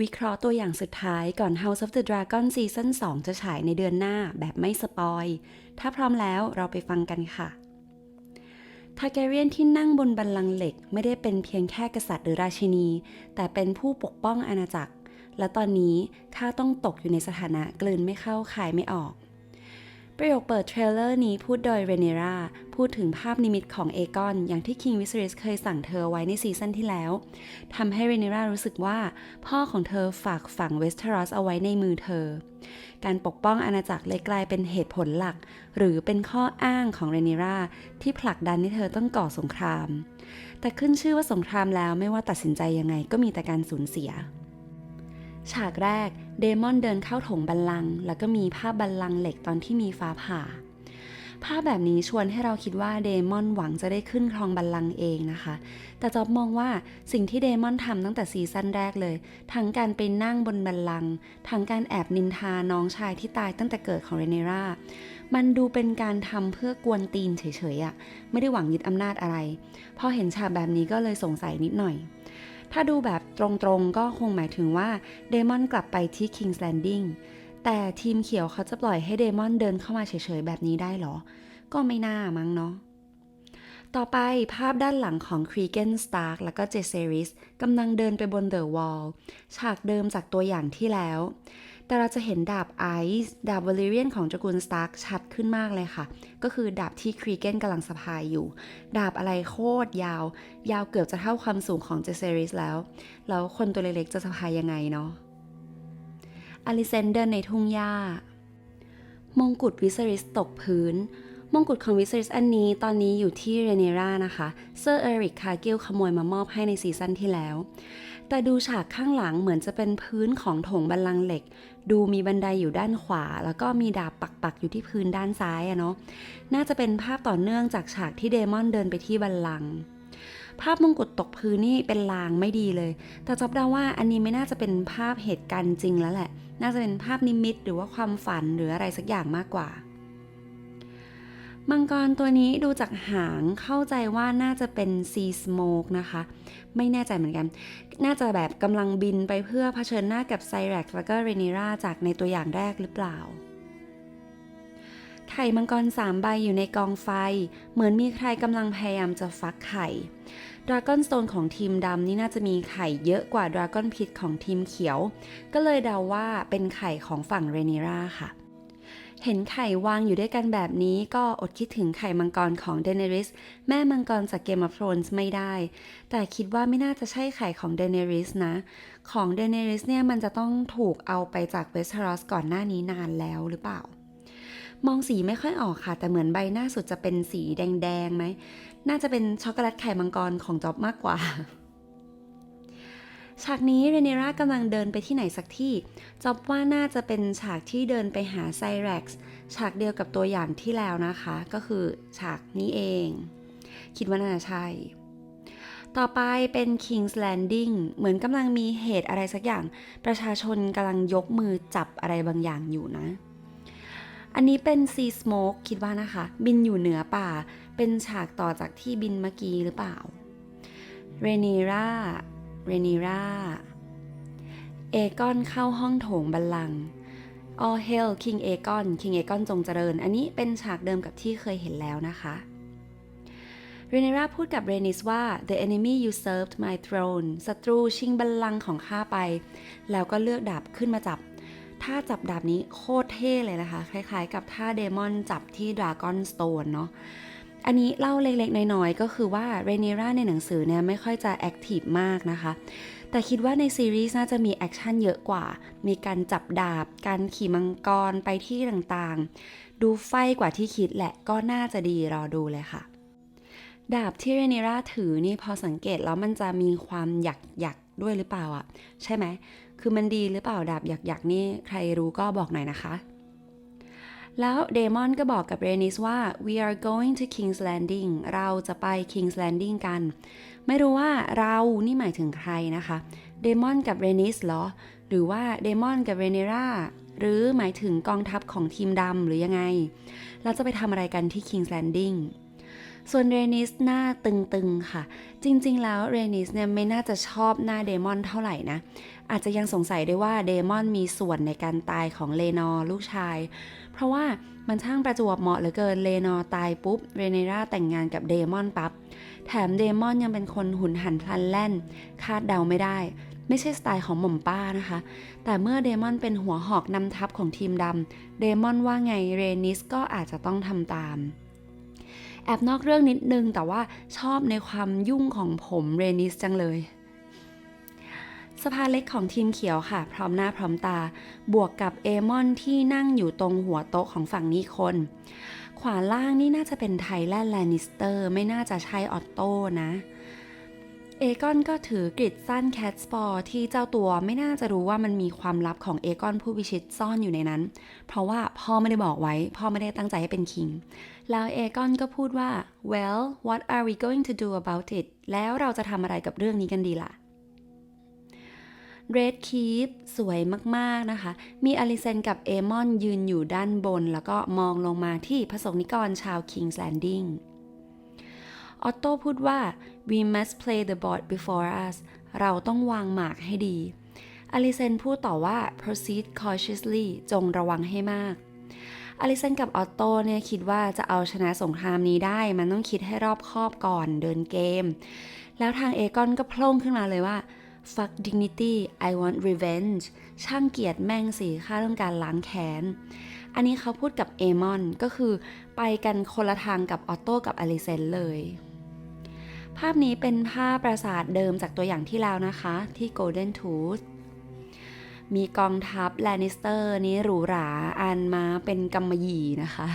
วิเคราะห์ตัวอย่างสุดท้ายก่อน House of the Dragon ซีซั่น2 จะฉายในเดือนหน้าแบบไม่สปอยถ้าพร้อมแล้วเราไปฟังกันค่ะทาแกเรียนที่นั่งบนบันลังเหล็กไม่ได้เป็นเพียงแค่กษัตริย์หรือราชินี แต่เป็นผู้ปกป้องอาณาจักร และตอนนี้ข้าต้องตกอยู่ในสถานะกลืนไม่เข้าคายไม่ออก ประโยคเปิดเทรลเลอร์นี้พูดโดยเรเนราพูดถึงภาพนิมิตของเอกอนอย่างที่คิงวิสริสเคยสั่งเธอไว้ในซีซั่นที่แล้ว ทำให้เรเนรารู้สึกว่า พ่อของเธอฝากฝังเวสเทอรอสเอาไว้ในมือเธอ การปกป้องอาณาจักรเลยกลายเป็นเหตุผลหลัก หรือเป็นข้ออ้างของเรเนราที่ผลักดันให้เธอต้องก่อสงคราม แต่ขึ้นชื่อว่าสงครามแล้วไม่ว่าตัดสินใจยังไงก็มีแต่การสูญเสีย ฉากแรกเดมอนเดินเข้าถงบัลลังก์แล้วก็มีภาพบัลลังก์เหล็กตอนที่มีฟ้าผ่า ภาพแบบนี้ชวนให้เราคิดว่าเดมอนหวังจะได้ขึ้นครองบัลลังก์เองนะคะ แต่จอบมองว่าสิ่งที่เดมอนทำตั้งแต่ซีซั่นแรกเลย ทั้งการไปนั่งบนบัลลังก์ทั้งการแอบนินทาน้องชายที่ตายตั้งแต่เกิดของเรเนรามันดูเป็นการทำเพื่อกวนตีนเฉยๆอะไม่ได้หวังยึดอำนาจอะไร พอเห็นฉากแบบนี้ก็เลยสงสัยนิดหน่อย ถ้าดูแบบตรงๆก็คงหมายถึงว่าเดมอนกลับไปที่ King's Landing แต่ทีมเขียวเขาจะปล่อยให้เดมอนเดินเข้ามาเฉยๆแบบนี้ได้เหรอ ก็ไม่น่ามั้งเนาะ ต่อไปภาพด้านหลังของครีเกนสตาร์กแล้วก็เจเซริสกำลังเดินไปบนเดอะวอลฉากเดิมจากตัวอย่างที่แล้ว แต่เราจะเห็นดาบไอซ์ดาบวอลิเรียนของตระกูลสตาร์กชัดขึ้นมากเลยค่ะ ก็คือดาบที่ครีเกนกำลังสะพายอยู่ ดาบอะไรโคตรยาว ยาวเกือบจะเท่าความสูงของเจเซริสแล้ว แล้วคนตัวเล็กๆจะสะพายยังไงเนาะอลิเซนเดินในทุ่งหญ้ามงกุฎวิสริสตกพื้น มงกุฎของวิสริสอันนี้ตอนนี้อยู่ที่เรเนรานะคะ เซอร์เอริกคาร์กิลขโมยมามอบให้ในซีซั่นที่แล้ว แต่ดูฉากข้างหลังเหมือนจะเป็นพื้นของโถงบัลลังเหล็ก ดูมีบันไดอยู่ด้านขวา แล้วก็มีดาบปักๆอยู่ที่พื้นด้านซ้ายอะเนาะ น่าจะเป็นภาพต่อเนื่องจากฉากที่เดมอนเดินไปที่บัลลัง ภาพมงกุฎตกพื้นนี่เป็นลางไม่ดีเลย แต่จอบเดาว่าอันนี้ไม่น่าจะเป็นภาพเหตุการณ์จริงแล้วแหละ น่าจะเป็นภาพนิมิตหรือว่าความฝันหรืออะไรสักอย่างมากกว่ามังกรตัวนี้ดูจากหางเข้าใจว่าน่าจะเป็นซีสโมกนะคะ ไม่แน่ใจเหมือนกัน น่าจะแบบกำลังบินไปเพื่อเผชิญหน้ากับไซแร็กแล้วก็เรเนราจากในตัวอย่างแรกหรือเปล่า ไข่มังกรสามใบอยู่ในกองไฟ เหมือนมีใครกำลังพยายามจะฟักไข่ดราก้อนสโตนของทีมดำนี่น่าจะมีไข่เยอะกว่าดราก้อนพิษของทีมเขียว ก็เลยเดาว่าเป็นไข่ของฝั่งเรเนราค่ะ เห็นไข่วางอยู่ด้วยกันแบบนี้ก็อดคิดถึงไข่มังกรของเดเนริสแม่มังกรจากเกมอ f ฟ h ร o นส์ไม่ได้ แต่คิดว่าไม่น่าจะใช่ไข่ของเดเนริสนะ ของเดเนริสเนี่ยมันจะต้องถูกเอาไปจากเวสเทอรอสก่อนหน้านี้นานแล้วหรือเปล่า มองสีไม่ค่อยออกค่ะ แต่เหมือนใบหน้าสุดจะเป็นสีแดงๆไหม น่าจะเป็นช็อกโกแลตไข่มังกรของจ็อบมากกว่า ฉากนี้เรเนรากำลังเดินไปที่ไหนสักที่จอบว่าน่าจะเป็นฉากที่เดินไปหาไซแร็กซ์ฉากเดียวกับตัวอย่างที่แล้วนะคะ ก็คือฉากนี้เอง คิดว่าน่าจะใช่ ต่อไปเป็น King's Landing เหมือนกำลังมีเหตุอะไรสักอย่าง ประชาชนกำลังยกมือจับอะไรบางอย่างอยู่นะ อันนี้เป็น Sea Smoke คิดว่านะคะ บินอยู่เหนือป่า เป็นฉากต่อจากที่บินเมื่อกี้หรือเปล่า เรเนรา เรเนราเอกอนเข้าห้องโถงบัลลังก์ All Hail King Aegon King Aegon จงเจริญ อันนี้เป็นฉากเดิมกับที่เคยเห็นแล้วนะคะเรเนราพูดกับเรนิสว่า the enemy usurped my throne ศัตรูชิงบัลลังก์ของข้าไป แล้วก็เลือกดาบขึ้นมาจับถ้าจับดาบนี้โคตรเท่เลยนะคะ คล้ายๆ กับท่าเดมอนจับที่ดราก้อนสโตนเนาะ อันนี้เล่าเล็กๆ น้อยๆ ก็คือว่าเรเนราในหนังสือเนี่ยไม่ค่อยจะแอคทีฟมากนะคะ แต่คิดว่าในซีรีส์น่าจะมีแอคชั่นเยอะกว่า มีการจับดาบ การขี่มังกรไปที่ต่างๆ ดูไฟกว่าที่คิดแหละก็น่าจะดีรอดูเลยค่ะ ดาบที่เรเนราถือนี่พอสังเกตแล้วมันจะมีความหยักหยักด้วยหรือเปล่าอะใช่ไหม คือมันดีหรือเปล่าดาบหยักหยักนี่ใครรู้ก็บอกหน่อยนะคะ แล้วเดมอนก็บอกกับเรนิสว่า we are going to King's Landing เราจะไป King's Landing กัน ไม่รู้ว่าเรานี่หมายถึงใครนะคะ เดมอนกับเรนิสเหรอ หรือว่าเดมอนกับเรเนราหรือหมายถึงกองทัพของทีมดำหรือยังไง เราจะไปทำอะไรกันที่ King's Landing ส่วนเรนิสหน้าตึงๆค่ะ จริงๆแล้วเรนิสเนี่ยไม่น่าจะชอบหน้าเดมอนเท่าไหร่นะ อาจจะยังสงสัยได้ว่าเดมอนมีส่วนในการตายของเลนอร์ลูกชาย เพราะว่ามันช่างประจวบเหมาะเหลือเกินเลนอตายปุ๊บเรเนราแต่งงานกับเดมอนปับ๊บแถมเดมอนยังเป็นคนหุนหันพลันแล่น คาดเดาไม่ได้ ไม่ใช่สไตล์ของหม่อมป้านะคะ แต่เมื่อเดมอนเป็นหัวหอกนำทัพของทีมดำเดมอนว่าไงเรนิสก็อาจจะต้องทำตามแอบนอกเรื่องนิดนึงแต่ว่าชอบในความยุ่งของผมเรนิสจังเลย สภาเล็กของทีมเขียวค่ะ พร้อมหน้าพร้อมตา บวกกับเอมอนที่นั่งอยู่ตรงหัวโต๊ะของฝั่งนี้คน ขวาล่างนี่น่าจะเป็นไทแลนด์แลนิสเตอร์ไม่น่าจะใช่ออตโต้นะ เอกอนก็ถือกริดสั้นแคทสปอร์ที่เจ้าตัวไม่น่าจะรู้ว่ามันมีความลับของเอกอนผู้พิชิตซ่อนอยู่ในนั้น เพราะว่าพ่อไม่ได้บอกไว้พ่อไม่ได้ตั้งใจให้เป็นคิง แล้วเอกอนก็พูดว่า well what are we going to do about it แล้วเราจะทำอะไรกับเรื่องนี้กันดีล่ะ Red Keep สวยมากๆนะคะ มีอลิเซนกับเอมอนยืนอยู่ด้านบน แล้วก็มองลงมาที่ผสกนิกรชาว King's Landing ออตโต้พูดว่า we must play the board before us เราต้องวางหมากให้ดี อลิเซนพูดต่อว่า proceed cautiously จงระวังให้มาก อลิเซนกับออตโต้เนี่ยคิดว่าจะเอาชนะสงครามนี้ได้ มันต้องคิดให้รอบคอบก่อนเดินเกม แล้วทางเอกอนก็พล่งขึ้นมาเลยว่า fuck dignity I want revenge ช่างเกียรติแม่งสิข้าต้องการล้างแค้น อันนี้เขาพูดกับเอมอนก็คือไปกันคนละทางกับออตโต้กับอลิเซนเลย ภาพนี้เป็นภาพปราสาทเดิมจากตัวอย่างที่แล้วนะคะ ที่ Golden Tooth มีกองทัพแลนิสเตอร์นี้หรูหราอันมาเป็นกำมะหยี่นะคะ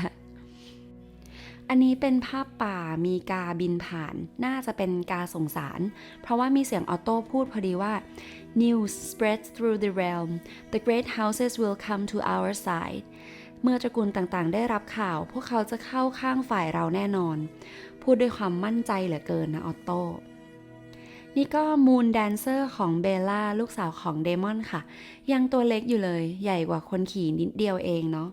อันนี้เป็นภาพป่ามีกาบินผ่าน น่าจะเป็นกาสงสาร เพราะว่ามีเสียงออโต้พูดพอดีว่า news spreads through the realm the great houses will come to our side เมื่อตระกูลต่างๆ ได้รับข่าว พวกเขาจะเข้าข้างฝ่ายเราแน่นอน พูดด้วยความมั่นใจเหลือเกินนะออโต้นี่ก็มูนแดนเซอร์ของเบลล่าลูกสาวของเดมอนค่ะ ยังตัวเล็กอยู่เลย ใหญ่กว่าคนขี่นิดเดียวเองเนาะ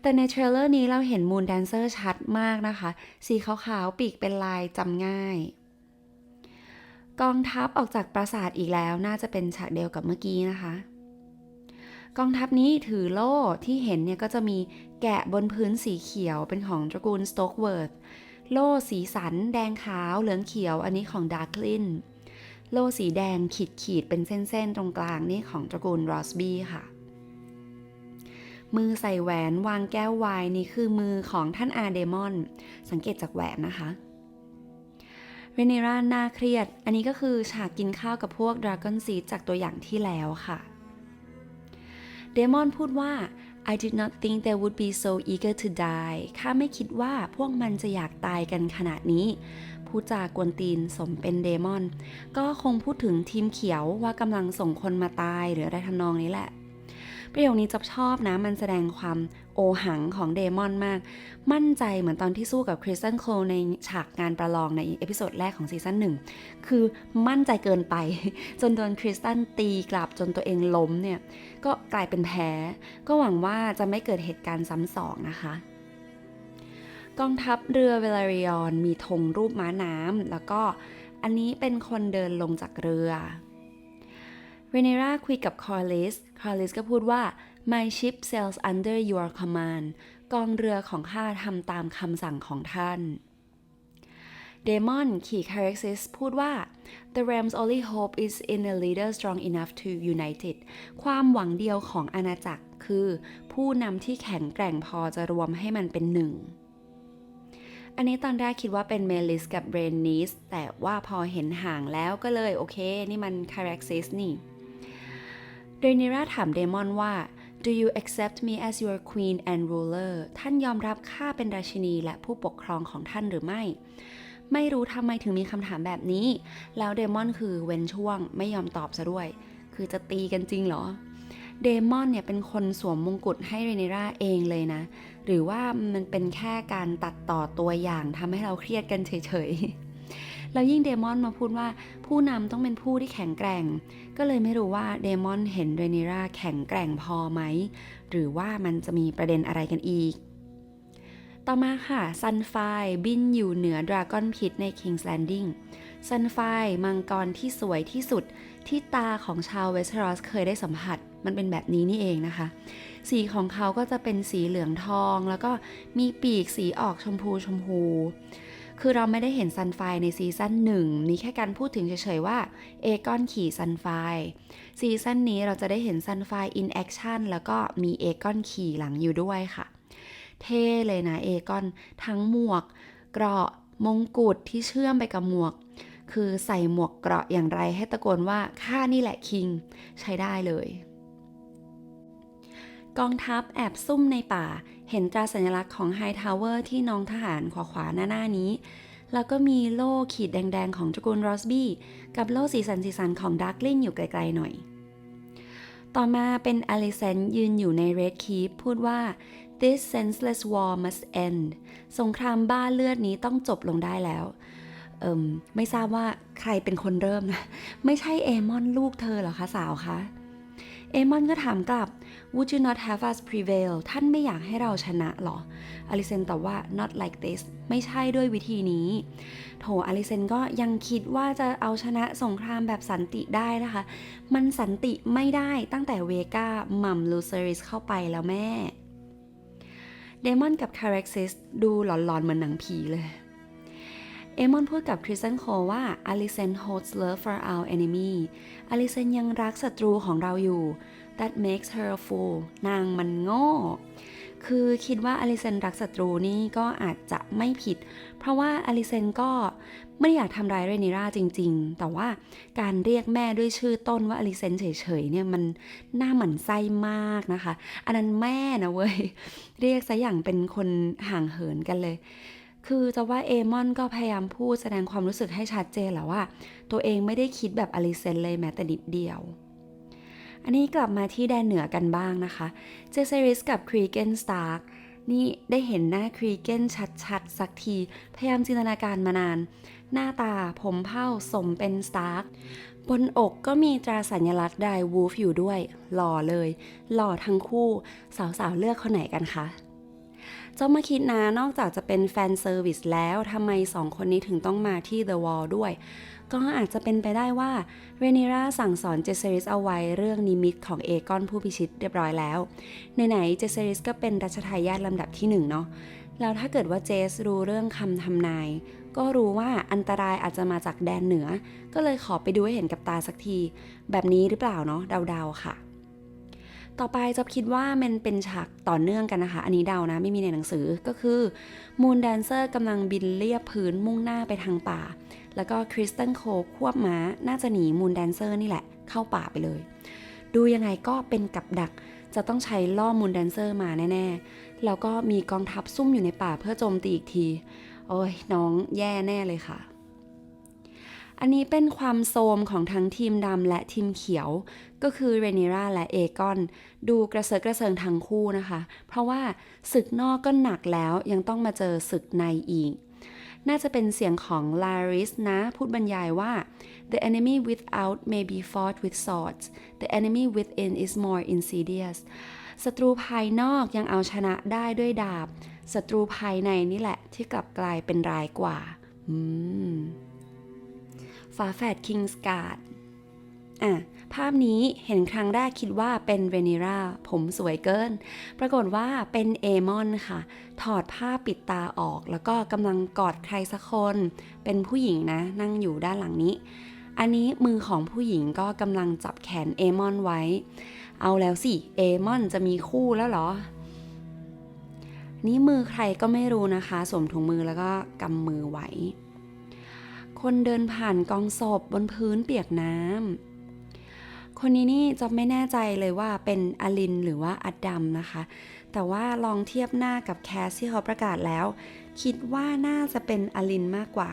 แต่ในเทรลเลอร์นี้เราเห็นมูนแดนเซอร์ชัดมากนะคะ สีขาวๆ ปีกเป็นลายจำง่าย กองทัพออกจากปราสาทอีกแล้วน่าจะเป็นฉากเดียวกับเมื่อกี้นะคะ กองทัพนี้ถือโล่ที่เห็นเนี่ยก็จะมีแกะบนพื้นสีเขียวเป็นของตระกูลสโตกเวิร์ธโล่สีสัน แดงขาวเหลืองเขียวอันนี้ของดาร์คลินโล่สีแดงขีดขีดๆเป็นเส้นๆ ตรงกลางนี่ของตระกูลรอสบี้ค่ะ มือใส่แหวนวางแก้วไวน์นี่คือมือของท่านอาเดมอน สังเกตจากแหวนนะคะเรเนราน่าเครียด อันนี้ก็คือฉากกินข้าวกับพวกดราก้อนซีจากตัวอย่างที่แล้วค่ะเดมอนพูดว่า I did not think they would be so eager to die ข้าไม่คิดว่าพวกมันจะอยากตายกันขนาดนี้พูดจากวนตีนสมเป็นเดมอน ก็คงพูดถึงทีมเขียวว่ากำลังส่งคนมาตายหรืออะไรทำนองนี้แหละ ประโยคนี้จบชอบนะ มันแสดงความโอหังของเดมอนมาก มั่นใจเหมือนตอนที่สู้กับคริสตันโคลในฉากงานประลองในเอพิโซดแรกของซีซั่นหนึ่งคือมั่นใจเกินไป จนโดนคริสตันตีกลับจนตัวเองล้มเนี่ย ก็กลายเป็นแพ้ ก็หวังว่าจะไม่เกิดเหตุการณ์ซ้ำสองนะคะกองทัพเรือเวลาริออนมีธงรูปม้าน้ำแล้วก็อันนี้เป็นคนเดินลงจากเรือ เรเนราคุยกับคอร์ลิส คอร์ลิสก็พูดว่า my ship sails under your command กองเรือของข้าทำตามคำสั่งของท่าน เดมอนขี่คาร็กซิสพูดว่า the realm's only hope is in a leader strong enough to unite it ความหวังเดียวของอาณาจักรคือ ผู้นำที่แข็งแกร่งพอจะรวมให้มันเป็นหนึ่ง อันนี้ตอนแรกคิดว่าเป็นเมลิสกับเรนนิสแต่ว่าพอเห็นห่างแล้วก็เลยโอเค นี่มันคาร็กซิสนี่ เรเนราถามเดมอนว่า Do you accept me as your queen and ruler ท่านยอมรับข้าเป็นราชินีและผู้ปกครองของท่านหรือไม่ ไม่รู้ทำไมถึงมีคำถามแบบนี้ แล้วเดมอนคือเว้นช่วงไม่ยอมตอบซะด้วย คือจะตีกันจริงเหรอเดมอนเนี่ยเป็นคนสวมมงกุฎให้เรเนราเองเลยนะ หรือว่ามันเป็นแค่การตัดต่อตัวอย่างทำให้เราเครียดกันเฉยๆ แล้วยิ่งเดมอนมาพูดว่าผู้นำต้องเป็นผู้ที่แข็งแกร่ง ก็เลยไม่รู้ว่าเดมอนเห็นเรเนราแข็งแกร่งพอไหม หรือว่ามันจะมีประเด็นอะไรกันอีก ต่อมาค่ะซันไฟบินอยู่เหนือดราก้อนพิษใน King's Landing ซันไฟมังกรที่สวยที่สุดที่ตาของชาวเวสเทรอสเคยได้สัมผัส มันเป็นแบบนี้นี่เองนะคะ สีของเขาก็จะเป็นสีเหลืองทอง แล้วก็มีปีกสีออกชมพูชมพู คือเราไม่ได้เห็นซันไฟในซีซั่นหนึ่งนี่แค่การพูดถึงเฉยๆว่าเอกอนขี่ซันไฟซีซั่นนี้เราจะได้เห็นซันไฟอินแอคชั่นแล้วก็มีเอกอนขี่หลังอยู่ด้วยค่ะ เท่เลยนะเอกอนทั้งหมวก เกราะมงกุฎที่เชื่อมไปกับหมวก คือใส่หมวกเกราะอย่างไรให้ตะโกนว่าข้านี่แหละคิง ใช้ได้เลย กองทัพแอบซุ่มในป่า เห็นตราสัญลักษณ์ของไฮทาวเวอร์ที่น้องทหารขวาขวาหน้าหน้านี้ แล้วก็มีโล่ขีดแดงๆ ของตระกูลรอสบี้กับโล่สีสันสีสันของดาร์กลิงอยู่ไกลๆหน่อย ต่อมาเป็นอลิเซนยืนอยู่ในเรดคีปพูดว่า this senseless war must end สงครามบ้าเลือดนี้ต้องจบลงได้แล้วเอิมไม่ทราบว่าใครเป็นคนเริ่มนะ ไม่ใช่เอมอนลูกเธอเหรอคะสาวคะ เอมอนก็ถามกลับ Would you not have us prevail ท่านไม่อยากให้เราชนะหรออลิเซนตอบว่า not like this ไม่ใช่ด้วยวิธีนี้ โถอลิเซนก็ยังคิดว่าจะเอาชนะสงครามแบบสันติได้นะคะ มันสันติไม่ได้ตั้งแต่เวกาหม่ำลูเซริสเข้าไปแล้วแม่ เดมอนกับคาเร็กซิสดูหลอนๆเหมือนหนังผีเลยเอมอนพูดกับคริสตันโคว่าอลิเซน holds love for our enemy อลิเซนยังรักศัตรูของเราอยู่ that makes her a fool นางมันโง่ คือคิดว่าอลิเซนรักศัตรูนี่ก็อาจจะไม่ผิด เพราะว่าอลิเซนก็ไม่ได้อยากทำร้ายเรนิราจริง ๆ แต่ว่าการเรียกแม่ด้วยชื่อต้นว่าอลิเซนเฉยๆเนี่ยมันน่าหมั่นไส้มากนะคะ อันนั้นแม่นะเว้ย เรียกซะอย่างเป็นคนห่างเหินกันเลยคือจะว่าเอมอนก็พยายามพูดแสดงความรู้สึกให้ชัดเจนแหละว่า ตัวเองไม่ได้คิดแบบอลิเซนเลยแม้แต่นิดเดียว อันนี้กลับมาที่แดนเหนือกันบ้างนะคะ เจเซริสกับครีเกนสตาร์กนี่ได้เห็นหน้าครีเกนชัดๆ สักที พยายามจินตนาการมานาน หน้าตาผมเผ้าสมเป็นสตาร์กบนอกก็มีตราสัญลักษณ์ไดวูฟอยู่ด้วย หล่อเลย หล่อทั้งคู่ สาวๆ เลือกคนไหนกันคะเจ้ามาคิดนะนอกจากจะเป็นแฟนเซอร์วิสแล้วทำไมสองคนนี้ถึงต้องมาที่ The Wall ด้วย ก็อาจจะเป็นไปได้ว่าเรนิราสั่งสอนเจเซริสเอาไว้เรื่องนิมิตของเอกอนผู้พิชิตเรียบร้อยแล้วไหนๆเจเซริสก็เป็นรัชทายาทลำดับที่หนึ่งเนาะแล้วถ้าเกิดว่าเจสรู้เรื่องคำทำนาย ก็รู้ว่าอันตรายอาจจะมาจากแดนเหนือ ก็เลยขอไปดูให้เห็นกับตาสักที แบบนี้หรือเปล่าเนาะเดาๆค่ะ ต่อไปจะคิดว่ามันเป็นฉากต่อเนื่องกันนะคะ อันนี้เดานะไม่มีในหนังสือก็คือมูนแดนเซอร์กำลังบินเลียบพื้นมุ่งหน้าไปทางป่า แล้วก็คริสตันโคควบม้า น่าจะหนีมูนแดนเซอร์นี่แหละ เข้าป่าไปเลย ดูยังไงก็เป็นกับดัก จะต้องใช้ล่อมูนแดนเซอร์มาแน่ ๆ แล้วก็มีกองทัพซุ่มอยู่ในป่าเพื่อโจมตีอีกที โอ้ยน้องแย่แน่เลยค่ะอันนี้เป็นความโซมของทั้งทีมดำและทีมเขียว ก็คือเรนิราและเอกอน ดูกระเซิร์กระเซิงทั้งคู่นะคะ เพราะว่าศึกนอกก็หนักแล้วยังต้องมาเจอศึกในอีก น่าจะเป็นเสียงของลาริสนะ พูดบรรยายว่า the enemy without may be fought with swords the enemy within is more insidious ศัตรูภายนอกยังเอาชนะได้ด้วยดาบ ศัตรูภายในนี่แหละที่กลับกลายเป็นร้ายกว่า อืมฝาแฝดคิงสการ์ด อะภาพนี้เห็นครั้งแรกคิดว่าเป็นเรนิราผมสวยเกิน ปรากฏว่าเป็นเอมอนค่ะ ถอดผ้าปิดตาออก แล้วก็กำลังกอดใครสักคน เป็นผู้หญิงนะ นั่งอยู่ด้านหลังนี้ อันนี้มือของผู้หญิงก็กำลังจับแขนเอมอนไว้ เอาแล้วสิ เอมอนจะมีคู่แล้วเหรอ นี่มือใครก็ไม่รู้นะคะ สวมถุงมือแล้วก็กำมือไว้ คนเดินผ่านกองศพบนพื้นเปียกน้ำ คนนี้นี่จะไม่แน่ใจเลยว่าเป็นอลินหรือว่าอัดดัมนะคะ แต่ว่าลองเทียบหน้ากับแคสที่เขาประกาศแล้ว คิดว่าน่าจะเป็นอลินมากกว่า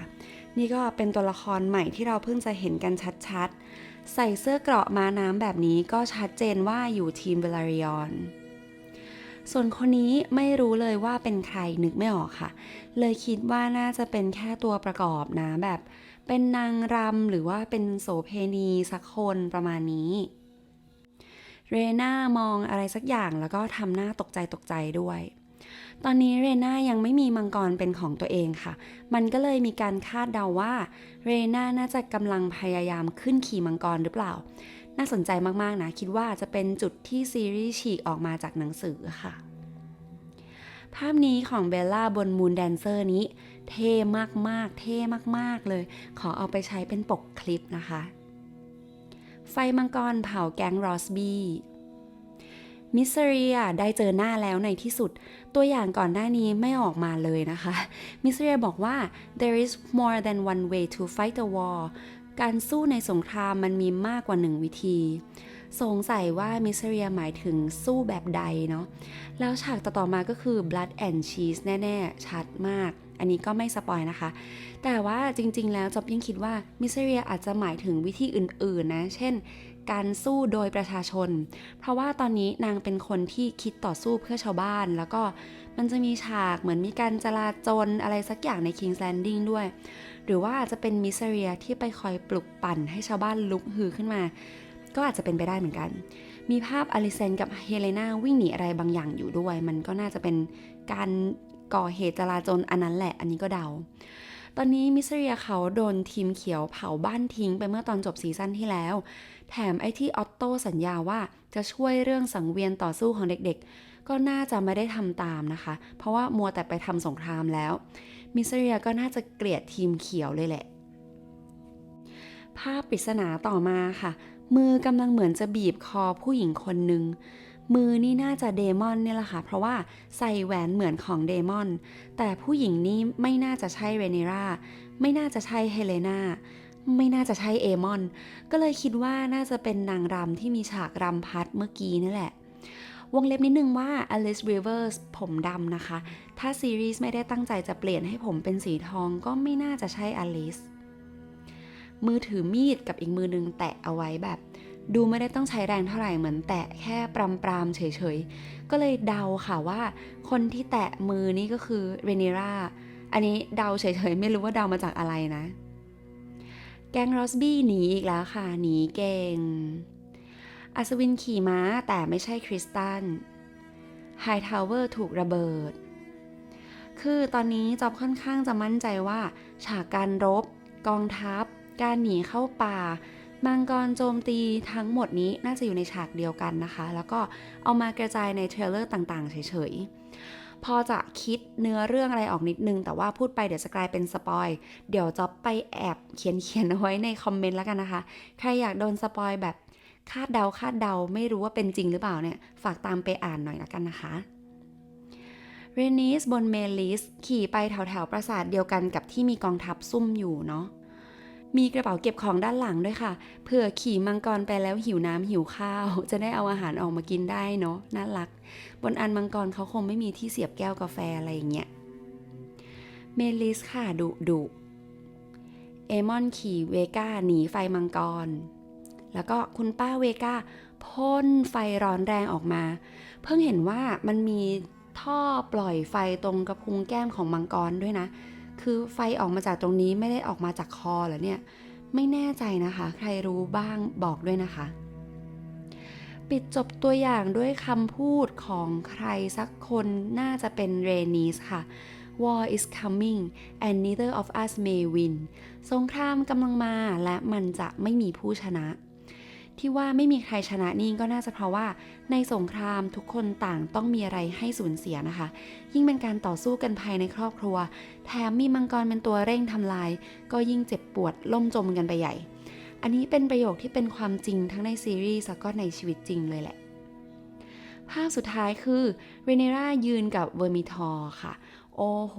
นี่ก็เป็นตัวละครใหม่ที่เราเพิ่งจะเห็นกันชัดๆ ใส่เสื้อเกราะม้าน้ำแบบนี้ก็ชัดเจนว่าอยู่ทีมเบลาริออนส่วนคนนี้ไม่รู้เลยว่าเป็นใครนึกไม่ออกค่ะ เลยคิดว่าน่าจะเป็นแค่ตัวประกอบนะแบบ เป็นนางรำหรือว่าเป็นโสเพณีสักคนประมาณนี้ เรน่ามองอะไรสักอย่างแล้วก็ทำหน้าตกใจตกใจด้วย ตอนนี้เรน่ายังไม่มีมังกรเป็นของตัวเองค่ะ มันก็เลยมีการคาดเดาว่า เรน่าน่าจะกำลังพยายามขึ้นขี่มังกรหรือเปล่า น่าสนใจมากๆนะ คิดว่าจะเป็นจุดที่ซีรีส์ฉีกออกมาจากหนังสือค่ะภาพนี้ของเบลล่าบนมูนแดนเซอร์นี้ เท่มากๆ เท่มากๆเลย ขอเอาไปใช้เป็นปกคลิปนะคะ ไฟมังกรเผาแก๊งรอสบี้มิสเรียได้เจอหน้าแล้วในที่สุด ตัวอย่างก่อนหน้านี้ไม่ออกมาเลยนะคะ มิสเรียบอกว่า there is more than one way to fight a war การสู้ในสงครามมันมีมากกว่าหนึ่งวิธี สงสัยว่ามิสเรียหมายถึงสู้แบบใดเนาะ แล้วฉากต่อๆมาก็คือ blood and cheese แน่ ๆ ชัดมาก อันนี้ก็ไม่สปอยนะคะ แต่ว่าจริงๆ แล้วจอบยังคิดว่ามิสเรียอาจจะหมายถึงวิธีอื่นๆนะ เช่น การสู้โดยประชาชน เพราะว่าตอนนี้นางเป็นคนที่คิดต่อสู้เพื่อชาวบ้าน แล้วก็มันจะมีฉากเหมือนมีการจลาจลอะไรสักอย่างใน King's Landing ด้วย หรือว่าอาจจะเป็นมิสเรียที่ไปคอยปลุกปั่นให้ชาวบ้านลุกฮือขึ้นมา ก็อาจจะเป็นไปได้เหมือนกัน มีภาพอลิเซนกับเฮเลนาวิ่งหนีอะไรบางอย่างอยู่ด้วย มันก็น่าจะเป็นการ ก่อเหตุจลาจลอันนั้นแหละ อันนี้ก็เดา ตอนนี้มิสเรียเขาโดนทีมเขียวเผาบ้านทิ้งไปเมื่อตอนจบซีซั่นที่แล้ว แถมไอ้ที่ออตโต้สัญญาว่าจะช่วยเรื่องสังเวียนต่อสู้ของเด็กๆ ก็น่าจะไม่ได้ทำตามนะคะ เพราะว่ามัวแต่ไปทำสงครามแล้ว มิสเรียก็น่าจะเกลียดทีมเขียวเลยแหละ ภาพปริศนาต่อมาค่ะ มือกำลังเหมือนจะบีบคอผู้หญิงคนหนึ่ง มือนี่น่าจะเดมอนเนี่ยแหละค่ะ เพราะว่าใส่แหวนเหมือนของเดมอน แต่ผู้หญิงนี่ไม่น่าจะใช่เรเนราไม่น่าจะใช่เฮเลนาไม่น่าจะใช่เอมอน ก็เลยคิดว่าน่าจะเป็นนางรำที่มีฉากรำพัดเมื่อกี้นี่แหละ วงเล็บนิดนึงว่า Alice Rivers ผมดำนะคะ ถ้าซีรีส์ไม่ได้ตั้งใจจะเปลี่ยนให้ผมเป็นสีทองก็ไม่น่าจะใช่ Alice มือถือมีดกับอีกมือนึงแตะเอาไว้แบบ ดูไม่ได้ต้องใช้แรงเท่าไหร่เหมือนแตะแค่ปรำปรามเฉยๆ ก็เลยเดาค่ะว่า คนที่แตะมือนี่ก็คือเรเนราอันนี้เดาเฉยๆ ไม่รู้ว่าเดามาจากอะไรนะ แกงรอสบี้หนีอีกแล้วค่ะหนีเก่ง อัศวินขี่ม้าแต่ไม่ใช่คริสตันไฮทาวเวอร์ถูกระเบิด คือตอนนี้จอบค่อนข้างจะมั่นใจว่า ฉากการรบ กองทัพ การหนีเข้าป่า มังกรโจมตีทั้งหมดนี้น่าจะอยู่ในฉากเดียวกันนะคะ แล้วก็เอามากระจายในเทรลเลอร์ต่างๆ เฉยๆ พอจะคิดเนื้อเรื่องอะไรออกนิดนึง แต่ว่าพูดไปเดี๋ยวจะกลายเป็นสปอย เดี๋ยวจะไปแอบเขียนเขียนๆเอาไว้ในคอมเมนต์แล้วกันนะคะ ใครอยากโดนสปอยแบบคาดเดาคาดเดาไม่รู้ว่าเป็นจริงหรือเปล่าเนี่ย ฝากตามไปอ่านหน่อยและกันนะคะเรนิสบนเมลิสขี่ไปแถวแถวๆปราสาทเดียวกันกับที่มีกองทัพซุ่มอยู่เนาะ มีกระเป๋าเก็บของด้านหลังด้วยค่ะ เผื่อขี่มังกรไปแล้วหิวน้ำหิวข้าว จะได้เอาอาหารออกมากินได้เนาะน่ารัก บนอันมังกรเขาคงไม่มีที่เสียบแก้วกาแฟอะไรอย่างเงี้ย เมลิสค่ะดุดุเอมอนขี่เวก้าหนีไฟมังกร แล้วก็คุณป้าเวก้าพ่นไฟร้อนแรงออกมา เพิ่งเห็นว่ามันมีท่อปล่อยไฟตรงกระพุ้งแก้มของมังกรด้วยนะ คือไฟออกมาจากตรงนี้ไม่ได้ออกมาจากคอเหรอเนี่ย ไม่แน่ใจนะคะ ใครรู้บ้างบอกด้วยนะคะ ปิดจบตัวอย่างด้วยคำพูดของใครสักคนน่าจะเป็นเรนีสค่ะ War is coming and neither of us may win สงครามกำลังมาและมันจะไม่มีผู้ชนะ ที่ว่าไม่มีใครชนะนี่ก็น่าจะเพราะว่า ในสงครามทุกคนต่างต้องมีอะไรให้สูญเสียนะคะ ยิ่งเป็นการต่อสู้กันภายในครอบครัว แถมมีมังกรเป็นตัวเร่งทำลาย ก็ยิ่งเจ็บปวดล่มจมกันไปใหญ่ อันนี้เป็นประโยคที่เป็นความจริงทั้งในซีรีส์แล้วก็ในชีวิตจริงเลยแหละ ภาพสุดท้ายคือเรเนรายืนกับเวอร์มิทอร์ค่ะโอ้โห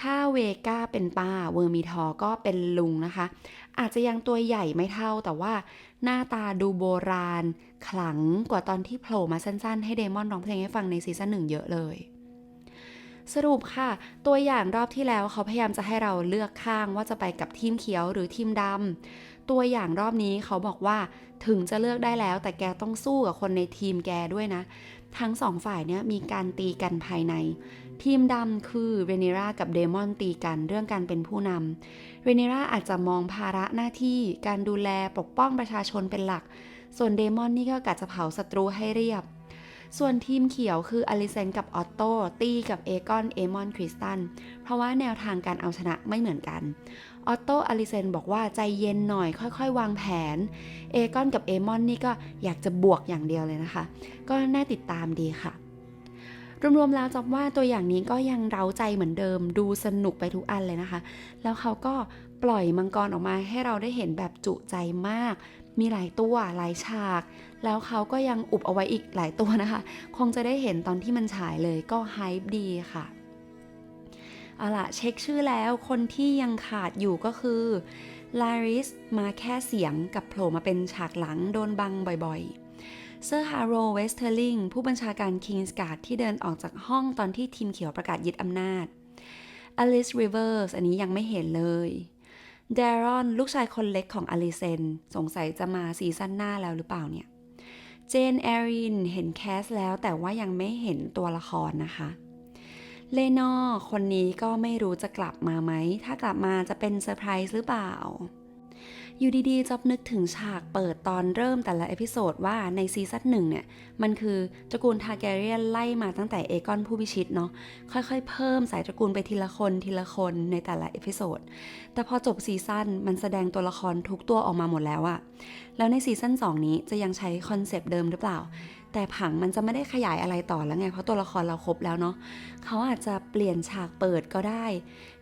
ถ้าเวก้าเป็นป้า เวอร์มิทอร์ก็เป็นลุงนะคะ อาจจะยังตัวใหญ่ไม่เท่าแต่ว่า หน้าตาดูโบราณ ขลังกว่าตอนที่โผล่มาสั้นๆ ให้เดมอนร้องเพลงให้ฟังในซีซั่นหนึ่งเยอะเลย สรุปค่ะ ตัวอย่างรอบที่แล้วเขาพยายามจะให้เราเลือกข้างว่าจะไปกับทีมเขียวหรือทีมดำตัวอย่างรอบนี้เขาบอกว่าถึงจะเลือกได้แล้ว แต่แกต้องสู้กับคนในทีมแกด้วยนะ ทั้งสองฝ่ายเนี่ยมีการตีกันภายใน ทีมดำคือเรเนรากับเดมอนตีกันเรื่องการเป็นผู้นำ เรเนราอาจจะมองภาระหน้าที่การดูแลปกป้องประชาชนเป็นหลัก ส่วนเดมอนนี่ก็กะจะเผาศัตรูให้เรียบ ส่วนทีมเขียวคืออลิเซนกับออตโต้ตี้กับเอกอนเอมอนคริสตัน เพราะว่าแนวทางการเอาชนะไม่เหมือนกัน ออตโต้อลิเซนบอกว่าใจเย็นหน่อยค่อยๆ วางแผน เอกอนกับเอมอนนี่ก็อยากจะบวกอย่างเดียวเลยนะคะ ก็น่าติดตามดีค่ะ รวมๆแล้วจำว่าตัวอย่างนี้ก็ยังเร้าใจเหมือนเดิม ดูสนุกไปทุกอันเลยนะคะ แล้วเขาก็ปล่อยมังกรออกมาให้เราได้เห็นแบบจุใจมาก มีหลายตัวหลายฉาก แล้วเขาก็ยังอุบเอาไว้อีกหลายตัวนะคะ คงจะได้เห็นตอนที่มันฉายเลยก็ไฮป์ดีค่ะเอาล่ะเช็คชื่อแล้วคนที่ยังขาดอยู่ก็คือลาริสมาแค่เสียงกับโผล่มาเป็นฉากหลังโดนบังบ่อยๆ เซอร์ฮาร์โรเวสเทอร์ลิงผู้บัญชาการคิงส์การ์ดที่เดินออกจากห้องตอนที่ทีมเขียวประกาศยึดอำนาจอลิสริเวอร์สอันนี้ยังไม่เห็นเลยเดรอนลูกชายคนเล็กของอลิเซน สงสัยจะมาซีซั่นหน้าแล้วหรือเปล่าเนี่ย เจนแอรินเห็นแคสแล้วแต่ว่ายังไม่เห็นตัวละครนะคะ เลนอคนนี้ก็ไม่รู้จะกลับมาไหม ถ้ากลับมาจะเป็นเซอร์ไพรส์หรือเปล่า อยู่ดีๆจอบนึกถึงฉากเปิดตอนเริ่มแต่ละเอพิโซดว่าในซีซั่นหนึ่งเนี่ย มันคือตระกูลทาแกเรียนไล่มาตั้งแต่เอกอนผู้พิชิตเนาะค่อยๆ เพิ่มสายตระกูลไปทีละคนทีละคนในแต่ละเอพิโซดแต่พอจบซีซั่นมันแสดงตัวละครทุกตัวออกมาหมดแล้วอะแล้วในซีซั่น2นี้จะยังใช้คอนเซปต์เดิมหรือเปล่า แต่ผังมันจะไม่ได้ขยายอะไรต่อแล้วไง เพราะตัวละครเราครบแล้วเนาะเขาอาจจะเปลี่ยนฉากเปิดก็ได้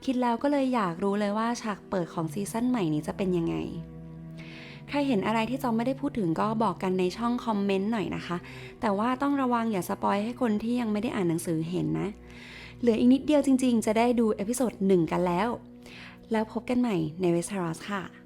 คิดแล้วก็เลยอยากรู้เลยว่าฉากเปิดของซีซั่นใหม่นี้จะเป็นยังไงใครเห็นอะไรที่จอมไม่ได้พูดถึงก็บอกกันในช่องคอมเมนต์หน่อยนะคะ แต่ว่าต้องระวังอย่าสปอยให้คนที่ยังไม่ได้อ่านหนังสือเห็นนะ เหลืออีกนิดเดียวจริงๆ จะได้ดูเอพิโซดหนึ่งกันแล้ว แล้วพบกันใหม่ในเวส t รอสค่ะ